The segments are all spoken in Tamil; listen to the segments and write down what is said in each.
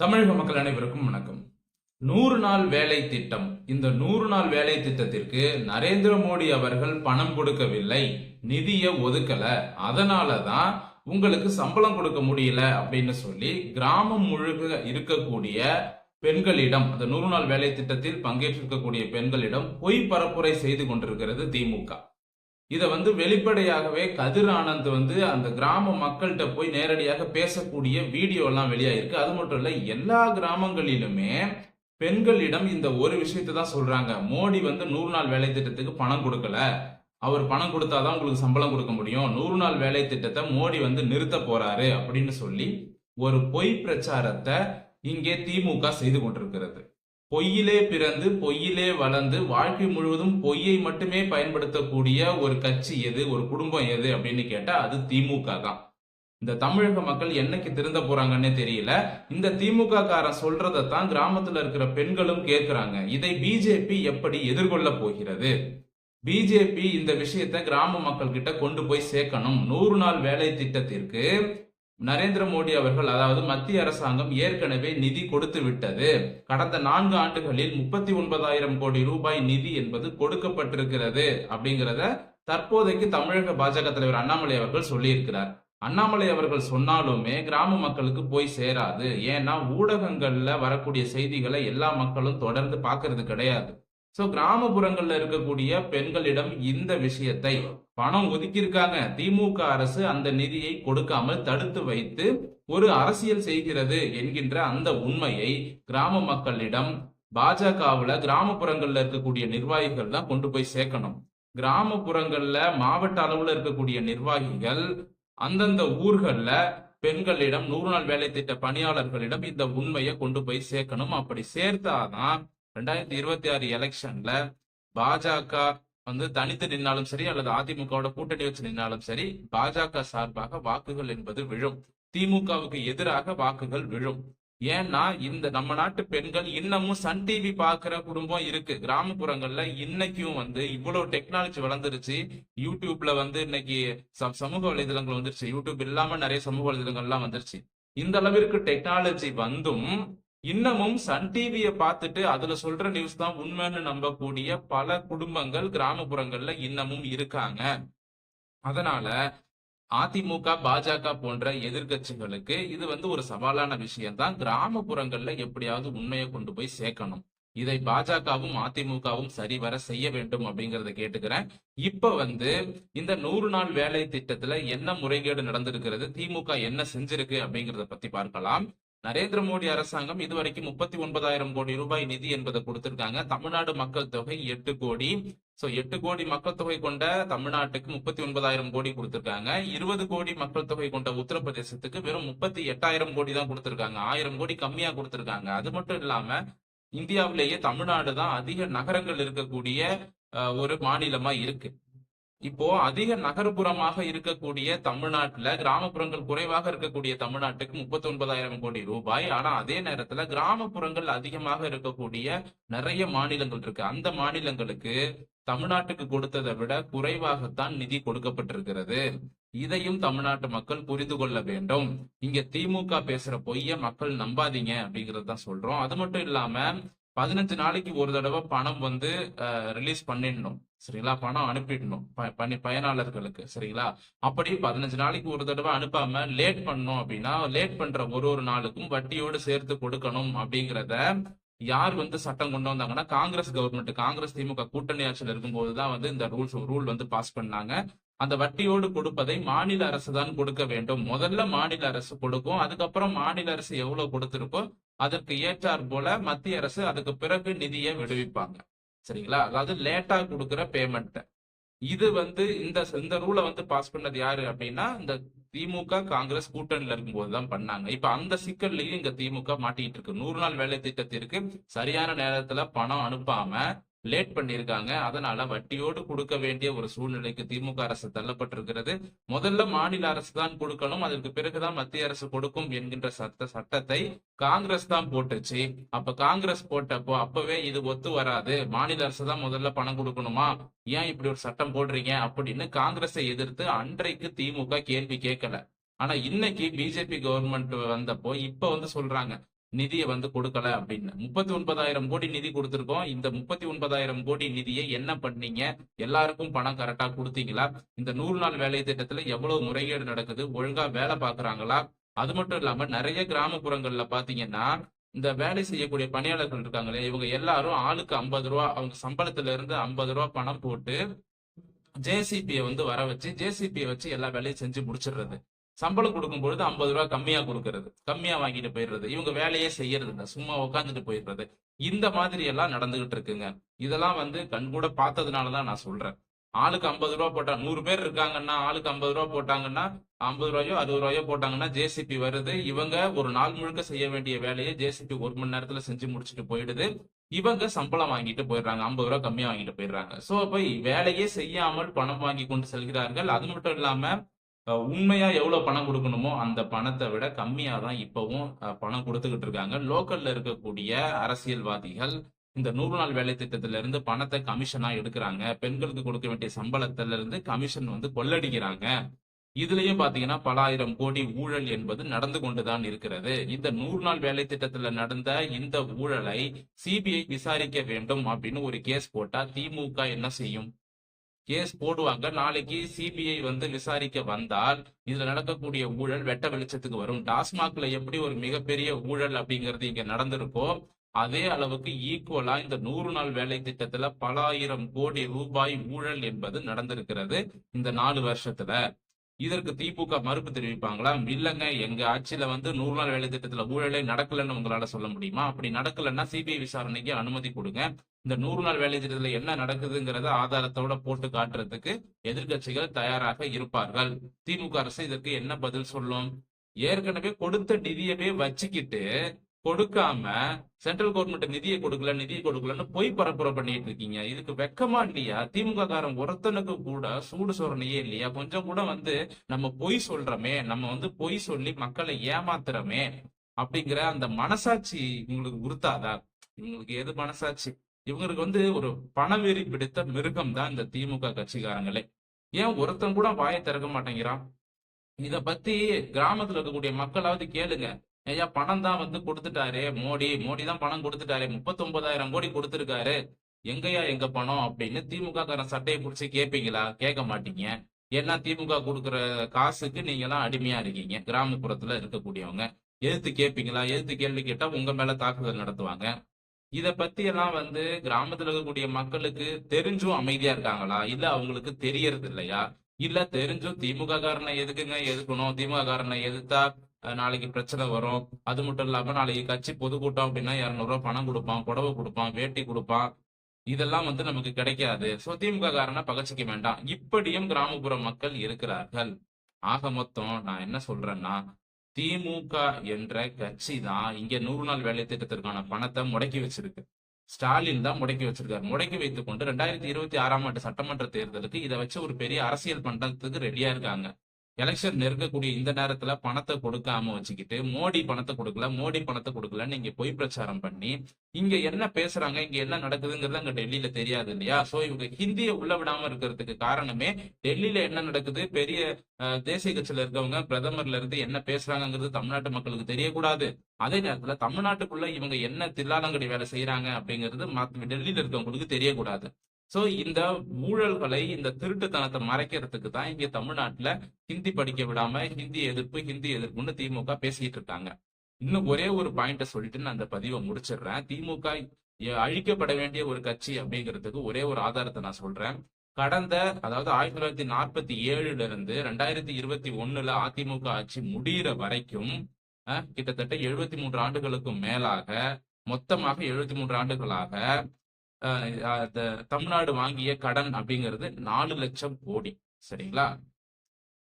தமிழக மக்கள் அனைவருக்கும் வணக்கம். நூறு நாள் வேலை திட்டம். இந்த நூறு நாள் வேலை திட்டத்திற்கு நரேந்திர மோடி அவர்கள் பணம் கொடுக்கவில்லை. நிதியை ஒதுக்கல. அதனால தான் உங்களுக்கு சம்பளம் கொடுக்க முடியல அப்படின்னு சொல்லி கிராமம் முழுக்க இருக்கக்கூடிய பெண்களிடம் அந்த நூறு நாள் வேலை திட்டத்தில் பங்கேற்றிருக்கக்கூடிய பெண்களிடம் பொய் பரப்புரை செய்து கொண்டிருக்கிறது திமுக இதை வந்து வெளிப்படையாகவே கதிர் ஆனந்த் வந்து அந்த கிராம மக்கள்கிட்ட போய் நேரடியாக பேசக்கூடிய வீடியோ எல்லாம் வெளியாயிருக்கு. அது மட்டும் இல்ல எல்லா கிராமங்களிலுமே பெண்களிடம் இந்த ஒரு விஷயத்தை தான் சொல்றாங்க. மோடி வந்து நூறு நாள் வேலை திட்டத்துக்கு பணம் கொடுக்கல. அவர் பணம் கொடுத்தாதான் உங்களுக்கு சம்பளம் கொடுக்க முடியும். நூறு நாள் வேலை திட்டத்தை மோடி வந்து நிறுத்த போறாரு அப்படின்னு சொல்லி ஒரு பொய் பிரச்சாரத்தை இங்கே திமுக செய்து கொண்டிருக்கிறது. பொய்யிலே பிறந்து பொய்யிலே வளர்ந்து வாழ்க்கை முழுவதும் பொய்யை மட்டுமே பயன்படுத்தக்கூடிய ஒரு கட்சி எது ஒரு குடும்பம் எது அப்படின்னு கேட்டா அது திமுக தான். இந்த தமிழக மக்கள் என்னைக்கு திருந்த போறாங்கன்னே தெரியல. இந்த திமுக காரன் சொல்றதை தான் கிராமத்துல இருக்கிற பெண்களும் கேட்கிறாங்க இதை பிஜேபி எப்படி எதிர்கொள்ள போகிறது? பிஜேபி இந்த விஷயத்தை கிராம மக்கள் கிட்ட கொண்டு போய் சேர்க்கணும். நூறு நாள் வேலை திட்டத்திற்கு நரேந்திர மோடி அவர்கள் அதாவது மத்திய அரசாங்கம் ஏற்கனவே நிதி கொடுத்து விட்டது. கடந்த நான்கு ஆண்டுகளில் முப்பத்தி ஒன்பதாயிரம் கோடி ரூபாய் நிதி என்பது கொடுக்கப்பட்டிருக்கிறது அப்படிங்கிறத தற்போதைக்கு தமிழக பாஜக தலைவர் அண்ணாமலை அவர்கள் சொல்லியிருக்கிறார். அண்ணாமலை அவர்கள் சொன்னாலுமே கிராம மக்களுக்கு போய் சேராது. ஏன்னா ஊடகங்கள்ல வரக்கூடிய செய்திகளை எல்லா மக்களும் தொடர்ந்து பார்க்கறது கிடையாது. சோ கிராமப்புறங்கள்ல இருக்கக்கூடிய பெண்களிடம் இந்த விஷயத்தை பணம் ஒதுக்கியிருக்காங்க. திமுக அரசு அந்த நிதியை கொடுக்காமல் தடுத்து வைத்து ஒரு அரசியல் செய்கிறது என்கின்ற அந்த உண்மையை கிராம மக்களிடம் பாஜகவுல கிராமப்புறங்கள்ல இருக்கக்கூடிய நிர்வாகிகள் தான் கொண்டு போய் சேர்க்கணும். கிராமப்புறங்கள்ல மாவட்ட அளவுல இருக்கக்கூடிய நிர்வாகிகள் அந்தந்த ஊர்கள்ல பெண்களிடம் நூறு நாள் வேலை திட்ட பணியாளர்களிடம் இந்த உண்மையை கொண்டு போய் சேர்க்கணும். அப்படி சேர்த்தாதான் ரெண்டாயிரத்தி இருபத்தி ஆறு எலெக்ஷன்ல பாஜக வந்து தனித்து நின்னாலும் சரி அல்லது அதிமுகவோட கூட்டணி வச்சு நின்னாலும் சரி பாஜக சார்பாக வாக்குகள் என்பது விழும். திமுகவுக்கு எதிராக வாக்குகள் விழும். ஏன்னா இந்த நம்ம நாட்டு பெண்கள் இன்னமும் சன் டிவி பாக்குற குடும்பம் இருக்கு. கிராமப்புறங்கள்ல இன்னைக்கும் வந்து இவ்வளவு டெக்னாலஜி வளர்ந்துருச்சு. யூடியூப்ல வந்து இன்னைக்கு சமூக வலைதளங்கள் வந்துருச்சு. யூடியூப் இல்லாம நிறைய சமூக வலைதளங்கள்லாம் வந்துருச்சு. இந்த அளவிற்கு டெக்னாலஜி வந்தும் இன்னமும் சன் டிவியை பார்த்துட்டு அதுல சொல்ற நியூஸ் தான் உண்மைன்னு நம்பக்கூடிய பல குடும்பங்கள் கிராமப்புறங்கள்ல இன்னமும் இருக்காங்க. அதனால அதிமுக பாஜக போன்ற எதிர்க்கட்சிகளுக்கு இது வந்து ஒரு சவாலான விஷயம் தான் கிராமப்புறங்கள்ல எப்படியாவது உண்மையை கொண்டு போய் சேர்க்கணும். இதை பாஜகவும் அதிமுகவும் சரிவர செய்ய வேண்டும் அப்படிங்கறத கேட்டுக்கிறேன். இப்ப வந்து இந்த நூறு நாள் வேலை திட்டத்துல என்ன முறைகேடு நடந்திருக்கிறது? திமுக என்ன செஞ்சிருக்கு அப்படிங்கறத பத்தி பார்க்கலாம். நரேந்திர மோடி அரசாங்கம் இதுவரைக்கும் முப்பத்தி ஒன்பதாயிரம் கோடி ரூபாய் நிதி என்பதை கொடுத்திருக்காங்க. தமிழ்நாடு மக்கள் தொகை எட்டு கோடி. சோ எட்டு கோடி மக்கள் தொகை கொண்ட தமிழ்நாட்டுக்கு முப்பத்தி ஒன்பதாயிரம் கோடி கொடுத்திருக்காங்க. இருபது கோடி மக்கள் தொகை கொண்ட உத்தரப்பிரதேசத்துக்கு வெறும் முப்பத்தி எட்டாயிரம் கோடி தான் கொடுத்திருக்காங்க. ஆயிரம் கோடி கம்மியா கொடுத்திருக்காங்க. அது மட்டும் இல்லாம இந்தியாவிலேயே தமிழ்நாடு தான் அதிக நகரங்கள் இருக்கக்கூடிய ஒரு மாநிலமா இருக்கு. இப்போ அதிக நகர்ப்புறமாக இருக்கக்கூடிய தமிழ்நாட்டுல கிராமப்புறங்கள் குறைவாக இருக்கக்கூடிய தமிழ்நாட்டுக்கு முப்பத்தி ஒன்பதாயிரம் கோடி ரூபாய். ஆனா அதே நேரத்துல கிராமப்புறங்கள் அதிகமாக இருக்கக்கூடிய நிறைய மாநிலங்கள் இருக்கு. அந்த மாநிலங்களுக்கு தமிழ்நாட்டுக்கு கொடுத்ததை விட குறைவாகத்தான் நிதி கொடுக்கப்பட்டிருக்கிறது. இதையும் தமிழ்நாட்டு மக்கள் புரிந்து கொள்ள வேண்டும். இங்க திமுக பேசுற பொய்ய மக்கள் நம்பாதீங்க அப்படிங்கறதுதான் சொல்றோம். அது மட்டும் இல்லாம பதினஞ்சு நாளைக்கு ஒரு தடவை பணம் வந்து ரிலீஸ் பண்ணிடணும். சரிங்களா? பணம் அனுப்பிடணும். ப- பணி பயனாளர்களுக்கு. சரிங்களா? அப்படி பதினஞ்சு நாளைக்கு ஒரு தடவை அனுப்பாம லேட் பண்ணோம் அப்படின்னா லேட் பண்ற ஒரு ஒரு நாளுக்கும் வட்டியோடு சேர்த்து கொடுக்கணும் அப்படிங்கிறத யார் வந்து சட்டம் கொண்டு வந்தாங்கன்னா காங்கிரஸ் கவர்மெண்ட் காங்கிரஸ் திமுக கூட்டணி ஆட்சியில் இருக்கும்போது தான் வந்து இந்த ரூல்ஸ் ரூல் வந்து பாஸ் பண்ணாங்க. அந்த வட்டியோடு கொடுப்பதை மாநில அரசு தான் கொடுக்க வேண்டும். முதல்ல மாநில அரசு கொடுக்கும். அதுக்கப்புறம் மாநில அரசு எவ்வளவு கொடுத்திருக்கோ அதற்கு ஏற்றாற் போல மத்திய அரசு அதுக்கு பிறகு நிதியை விடுவிப்பாங்க. சரிங்களா? அதாவது லேட்டா கொடுக்குற பேமெண்ட்டை இது வந்து இந்த இந்த ரூலை வந்து பாஸ் பண்ணது யாரு அப்படின்னா இந்த திமுக காங்கிரஸ் கூட்டணியில இருக்கும்போது தான் பண்ணாங்க. இப்ப அந்த சிக்கல்லையும் இங்க திமுக மாட்டிக்கிட்டு இருக்கு. நூறு நாள் வேலை திட்டத்திற்கு சரியான நேரத்துல பணம் அனுப்பாம லேட் பண்ணியிருக்காங்க. அதனால வட்டியோடு கொடுக்க வேண்டிய ஒரு சூழ்நிலைக்கு திமுக அரசு தள்ளப்பட்டிருக்கிறது. முதல்ல மாநில அரசு தான் கொடுக்கணும். அதற்கு பிறகுதான் மத்திய அரசு கொடுக்கும் என்கின்ற சட்ட சட்டத்தை காங்கிரஸ் தான் போட்டுச்சு. அப்ப காங்கிரஸ் போட்டப்போ அப்பவே இது ஒத்து வராது. மாநில அரசு தான் முதல்ல பணம் கொடுக்கணுமா? ஏன் இப்படி ஒரு சட்டம் போடுறீங்க? அப்படின்னு காங்கிரஸை எதிர்த்து அன்றைக்கு திமுக கேள்வி கேட்கல. ஆனா இன்னைக்கு பிஜேபி கவர்மெண்ட் வந்தப்போ இப்ப வந்து சொல்றாங்க. நிதியை வந்து கொடுக்கல அப்படின்னு. முப்பத்தி ஒன்பதாயிரம் கோடி நிதி கொடுத்துருக்கோம். இந்த முப்பத்தி ஒன்பதாயிரம் கோடி நிதியை என்ன பண்ணீங்க? எல்லாருக்கும் பணம் கரெக்டா கொடுத்தீங்களா? இந்த நூறு நாள் வேலை திட்டத்துல எவ்வளவு முறைகேடு நடக்குது? ஒழுங்கா வேலை பாக்குறாங்களா அது மட்டும் இல்லாம நிறைய கிராமப்புறங்கள்ல பாத்தீங்கன்னா இந்த வேலை செய்யக்கூடிய பணியாளர்கள் இருக்காங்களே இவங்க எல்லாரும் ஆளுக்கு ஐம்பது ரூபா அவங்க சம்பளத்துல இருந்து ஐம்பது ரூபா பணம் போட்டு ஜேசிபியை வந்து வர வச்சு ஜேசிபியை வச்சு எல்லா வேலையும் செஞ்சு முடிச்சிடுறது. சம்பளம் கொடுக்கும் பொழுது ஐம்பது ரூபா கம்மியா கொடுக்கறது கம்மியா வாங்கிட்டு போயிடுறது. இவங்க வேலையே செய்யறது இல்ல சும்மா உட்காந்துட்டு போயிடுறது. இந்த மாதிரி எல்லாம் நடந்துகிட்டு இருக்குங்க. இதெல்லாம் வந்து கண் கூட பார்த்ததுனாலதான் நான் சொல்றேன். ஆளுக்கு ஐம்பது ரூபா போட்டா நூறு பேர் இருக்காங்கன்னா ஆளுக்கு ஐம்பது ரூபா போட்டாங்கன்னா ஐம்பது ரூபாயோ அறுபது ரூபாயோ போட்டாங்கன்னா ஜேசிபி வருது. இவங்க ஒரு நாள் முழுக்க செய்ய வேண்டிய வேலையை ஜேசிபி ஒரு மணி நேரத்துல செஞ்சு முடிச்சுட்டு போயிடுது. இவங்க சம்பளம் வாங்கிட்டு போயிடுறாங்க ஐம்பது ரூபா கம்மியா வாங்கிட்டு போயிடுறாங்க. சோ அப்ப வேலையே செய்யாமல் பணம் வாங்கி கொண்டு செல்கிறார்கள். அது மட்டும் இல்லாம உண்மையா எவ்வளவு பணம் கொடுக்கணுமோ அந்த பணத்தை விட கம்மியாக தான் இப்பவும் பணம் கொடுத்துக்கிட்டு இருக்காங்க. லோக்கல்ல இருக்கக்கூடிய அரசியல்வாதிகள் இந்த நூறு நாள் வேலை திட்டத்தில இருந்து பணத்தை கமிஷனா எடுக்கிறாங்க. பெண்களுக்கு கொடுக்க வேண்டிய சம்பளத்துல இருந்து கமிஷன் வந்து கொள்ளடிக்கிறாங்க. இதுலயும் பாத்தீங்கன்னா பல ஆயிரம் கோடி ஊழல் என்பது நடந்து கொண்டுதான் இருக்கிறது. இந்த நூறு நாள் வேலை திட்டத்துல நடந்த இந்த ஊழலை சிபிஐ விசாரிக்க வேண்டும் அப்படின்னு ஒரு கேஸ் போட்டா திமுக என்ன செய்யும்? கேஸ் போடுவாங்க. நாளைக்கு சிபிஐ வந்து விசாரிக்க வந்தால் இதுல நடக்கக்கூடிய ஊழல் வெட்ட வெளிச்சத்துக்கு வரும். டாஸ்மாக்ல எப்படி ஒரு மிகப்பெரிய ஊழல் அப்படிங்கிறது இங்க நடந்திருக்கோ அதே அளவுக்கு ஈக்குவலா இந்த நூறு நாள் வேலை திட்டத்துல பல ஆயிரம் கோடி ரூபாய் ஊழல் என்பது நடந்திருக்கிறது இந்த நாலு வருஷத்துல. இதற்கு திமுக மறுப்பு தெரிவிப்பாங்களா? இல்லைங்க. எங்க ஆட்சியில வந்து நூறு நாள் வேலை திட்டத்துல ஊழலே நடக்கலன்னு உங்களால சொல்ல முடியுமா? அப்படி நடக்கலன்னா சிபிஐ விசாரணைக்கு அனுமதி கொடுங்க. இந்த நூறு நாள் வேலை திட்டத்துல என்ன நடக்குதுங்கிறத ஆதாரத்தோட போட்டு காட்டுறதுக்கு எதிர்க்கட்சிகள் தயாராக இருப்பார்கள். திமுக அரசு இதற்கு என்ன பதில் சொல்லும்? ஏற்கனவே கொடுத்த நிதியவே வச்சுக்கிட்டு கொடுக்காம சென்ட்ரல் கவர்மெண்ட் நிதியை கொடுக்கல நிதியை கொடுக்கலன்னு பொய் பரப்புரை பண்ணிட்டு இருக்கீங்க. இதுக்கு வெக்கமா இல்லையா? திமுக காரன் ஒருத்தனுக்கு கூட சூடு சொரணையே இல்லையா? கொஞ்சம் கூட வந்து நம்ம பொய் சொல்றோமே நம்ம வந்து பொய் சொல்லி மக்களை ஏமாத்துறோமே அப்படிங்கிற அந்த மனசாட்சி உங்களுக்கு உறுத்தாதா? இவங்களுக்கு எது மனசாட்சி? இவங்களுக்கு வந்து ஒரு பணவெறி பிடித்த மிருகம் தான் இந்த திமுக கட்சிக்காரங்களே. ஏன் ஒருத்தன் கூட வாயை திறக்க மாட்டேங்கிறான்? இத பத்தி கிராமத்துல இருக்கக்கூடிய மக்களாவது கேளுங்க. ஐயா பணம் தான் வந்து கொடுத்துட்டாரு மோடி. மோடி தான் பணம் கொடுத்துட்டாரு. முப்பத்தி ஒன்பதாயிரம் கோடி கொடுத்துருக்காரு. எங்கயா எங்க பணம் அப்படின்னு திமுக காரன் சட்டையை பிடிச்சி கேட்பீங்களா கேட்க மாட்டீங்க. ஏன்னா திமுக கொடுக்குற காசுக்கு நீங்க எல்லாம் அடிமையா இருக்கீங்க. கிராமப்புறத்துல இருக்கக்கூடியவங்க. எதிர்த்து கேட்பீங்களா எதிர்த்து கேள்வி கேட்டா உங்க மேல தாக்குதல் நடத்துவாங்க. இத பத்தி எல்லாம் வந்து கிராமத்துல இருக்கக்கூடிய மக்களுக்கு தெரிஞ்சும் அமைதியா இருக்காங்களா? இல்ல அவங்களுக்கு தெரியறது இல்லையா? இல்ல தெரிஞ்சும் திமுக காரனை எதுக்குங்க எதுக்கணும் திமுக காரனை எதிர்த்தா நாளைக்கு பிரச்சனை வரும். அது மட்டும் இல்லாம நாளைக்கு கட்சி பொதுக்கூட்டம் அப்படின்னா இருநூறு ரூபாய் பணம் கொடுப்பான் புடவை கொடுப்பான் வேட்டி கொடுப்பான். இதெல்லாம் வந்து நமக்கு கிடைக்காது. சோ திமுக காரனை பகச்சிக்க வேண்டாம். இப்படியும் கிராமப்புற மக்கள் இருக்கிறார்கள். ஆக மொத்தம் நான் என்ன சொல்றேன்னா திமுக என்ற கட்சி தான் இங்க நூறு நாள் வேலை திட்டத்திற்கான பணத்தை முடக்கி வச்சிருக்கு. ஸ்டாலின் தான் முடக்கி வச்சிருக்காரு. முடக்கி வைத்துக் கொண்டு ரெண்டாயிரத்தி இருபத்தி ஆறாம் ஆண்டு சட்டமன்ற தேர்தலுக்கு இதை வச்சு ஒரு பெரிய அரசியல் பண்றதுக்கு ரெடியா இருக்காங்க. எலெக்ஷன் நெருங்கக்கூடிய இந்த நேரத்துல பணத்தை கொடுக்காம வச்சுக்கிட்டு மோடி பணத்தை கொடுக்கல மோடி பணத்தை கொடுக்கலன்னு இங்க பொய் பிரச்சாரம் பண்ணி இங்க என்ன பேசுறாங்க இங்க என்ன நடக்குதுங்கிறது அங்க டெல்லியில தெரியாது இல்லையா? சோ இவங்க ஹிந்தியை உள்ள விடாம இருக்கிறதுக்கு காரணமே டெல்லியில என்ன நடக்குது? பெரிய அஹ், தேசிய கட்சியில இருக்கவங்க பிரதமர்ல இருந்து என்ன பேசுறாங்கிறது தமிழ்நாட்டு மக்களுக்கு தெரியக்கூடாது. அதே நேரத்துல தமிழ்நாட்டுக்குள்ள இவங்க என்ன தில்லாலங்கடி வேலை செய்யறாங்க அப்படிங்கிறது டெல்லியில இருக்கவங்களுக்கு தெரியக்கூடாது. சோ இந்த ஊழல்களை இந்த திருட்டுத்தனத்தை மறைக்கிறதுக்கு தான் இங்க தமிழ்நாட்டுல ஹிந்தி படிக்க விடாம ஹிந்தி எதிர்ப்பு ஹிந்தி எதிர்ப்புன்னு திமுக பேசிட்டு இருக்காங்க. இன்னும் ஒரே ஒரு பாயிண்ட சொல்லிட்டு நான் அந்த பதிவை முடிச்சிடுறேன். திமுக அழிக்கப்பட வேண்டிய ஒரு கட்சி அப்படிங்கிறதுக்கு ஒரே ஒரு ஆதாரத்தை நான் சொல்றேன். கடந்த அதாவது ஆயிரத்தி தொள்ளாயிரத்தி நாற்பத்தி ஏழுல இருந்து ரெண்டாயிரத்தி இருபத்தி ஒண்ணுல அதிமுக ஆட்சி முடியிற வரைக்கும் கிட்டத்தட்ட எழுபத்தி மூன்று ஆண்டுகளுக்கும் மேலாக மொத்தமாக எழுபத்தி மூன்று ஆண்டுகளாக தமிழ்நாடு வாங்கிய கடன் அப்படிங்கிறது நாலு லட்சம் கோடி. சரிங்களா?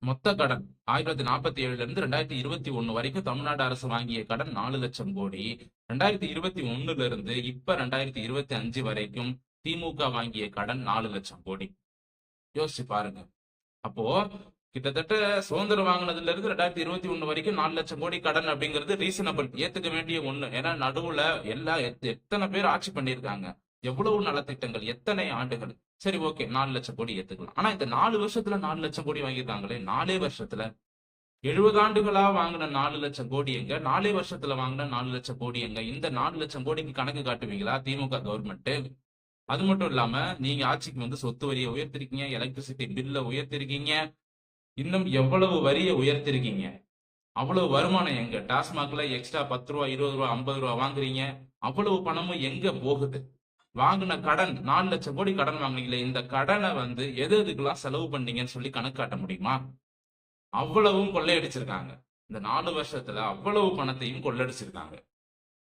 மொத்த கடன் ஆயிரத்தி தொள்ளாயிரத்தி நாற்பத்தி ஏழுல இருந்து ரெண்டாயிரத்தி இருபத்தி ஒண்ணு வரைக்கும் தமிழ்நாடு அரசு வாங்கிய கடன் நாலு லட்சம் கோடி. ரெண்டாயிரத்தி இருபத்தி ஒண்ணுல இருந்து இப்ப ரெண்டாயிரத்தி இருபத்தி அஞ்சு வரைக்கும் திமுக வாங்கிய கடன் நாலு லட்சம் கோடி. யோசிச்சு பாருங்க. அப்போ கிட்டத்தட்ட சுதந்திரம் வாங்கினதுல இருந்து ரெண்டாயிரத்தி இருபத்தி ஒண்ணு வரைக்கும் நாலு லட்சம் கோடி கடன் அப்படிங்கிறது ரீசனபிள் ஏத்துக்க வேண்டிய ஒண்ணு. ஏன்னா நடுவுல எல்லா எத்தனை பேர் ஆட்சி பண்ணியிருக்காங்க. எவ்வளவு நலத்திட்டங்கள் எத்தனை ஆண்டுகள்? சரி ஓகே நாலு லட்சம் கோடி ஏத்துக்கலாம். ஆனா இந்த நாலு வருஷத்துல நாலு லட்சம் கோடி வாங்கியிருக்காங்களே நாலே வருஷத்துல? எழுபது ஆண்டுகளா வாங்கின நாலு லட்சம் கோடி எங்க? நாலே வருஷத்துல வாங்கின நாலு லட்சம் கோடி எங்க? இந்த நாலு லட்சம் கோடிக்கு கணக்கு காட்டுவீங்களா திமுக கவர்மெண்ட் அது மட்டும் இல்லாம நீங்க ஆட்சிக்கு வந்து சொத்து வரியை உயர்த்திருக்கீங்க எலக்ட்ரிசிட்டி பில்ல உயர்த்திருக்கீங்க. இன்னும் எவ்வளவு வரியை உயர்த்திருக்கீங்க? அவ்வளவு வருமானம் எங்க? டாஸ்மாக்ல எக்ஸ்ட்ரா பத்து ரூபா இருபது ரூபா ஐம்பது ரூபா வாங்குறீங்க. அவ்வளவு பணமும் எங்க போகுது? வாங்கின கடன் நாலு லட்சம் கோடி கடன் வாங்கினீங்களே இந்த கடனை வந்து எது எதுக்கெல்லாம் செலவு பண்ணீங்கன்னு சொல்லி கணக்கு காட்ட முடியுமா? அவ்வளவும் கொள்ளையடிச்சிருக்காங்க. இந்த நாலு வருஷத்துல அவ்வளவு பணத்தையும் கொள்ளடிச்சிருக்காங்க.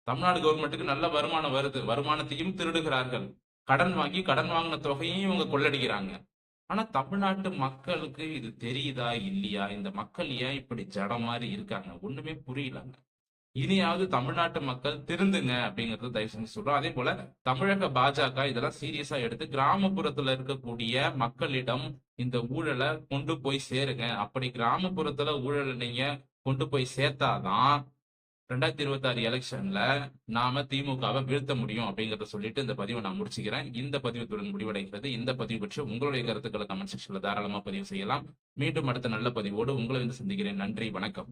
தமிழ்நாடு கவர்மெண்ட்டுக்கு நல்ல வருமானம் வருது. வருமானத்தையும் திருடுகிறார்கள். கடன் வாங்கி கடன் வாங்கின தொகையையும் இவங்க கொள்ளடிக்கிறாங்க. ஆனா தமிழ்நாட்டு மக்களுக்கு இது தெரியுதா இல்லையா? இந்த மக்கள் ஏன் இப்படி ஜட மாதிரி இருக்காங்க? ஒண்ணுமே புரியலங்க. இனியாவது தமிழ்நாட்டு மக்கள் திருந்துங்க அப்படிங்கறத தயவு செஞ்சு சொல்றோம். அதே போல தமிழக பாஜக இதெல்லாம் சீரியஸா எடுத்து கிராமப்புறத்துல இருக்கக்கூடிய மக்களிடம் இந்த ஊழலை கொண்டு போய் சேருங்க. அப்படி கிராமப்புறத்துல ஊழலை நீங்க கொண்டு போய் சேர்த்தாதான் ரெண்டாயிரத்தி இருபத்தி ஆறு எலெக்ஷன்ல நாம திமுகவை வீழ்த்த முடியும் அப்படிங்கறத சொல்லிட்டு இந்த பதிவை நான் முடிச்சுக்கிறேன். இந்த பதிவுத்துடன் முடிவடைகிறது. இந்த பதிவு பற்றி உங்களுடைய கருத்துக்களை கமெண்ட் செக்ஷன்ல தாராளமா பதிவு செய்யலாம். மீண்டும் அடுத்த நல்ல பதிவோடு உங்களை வந்து சந்திக்கிறேன். நன்றி. வணக்கம்.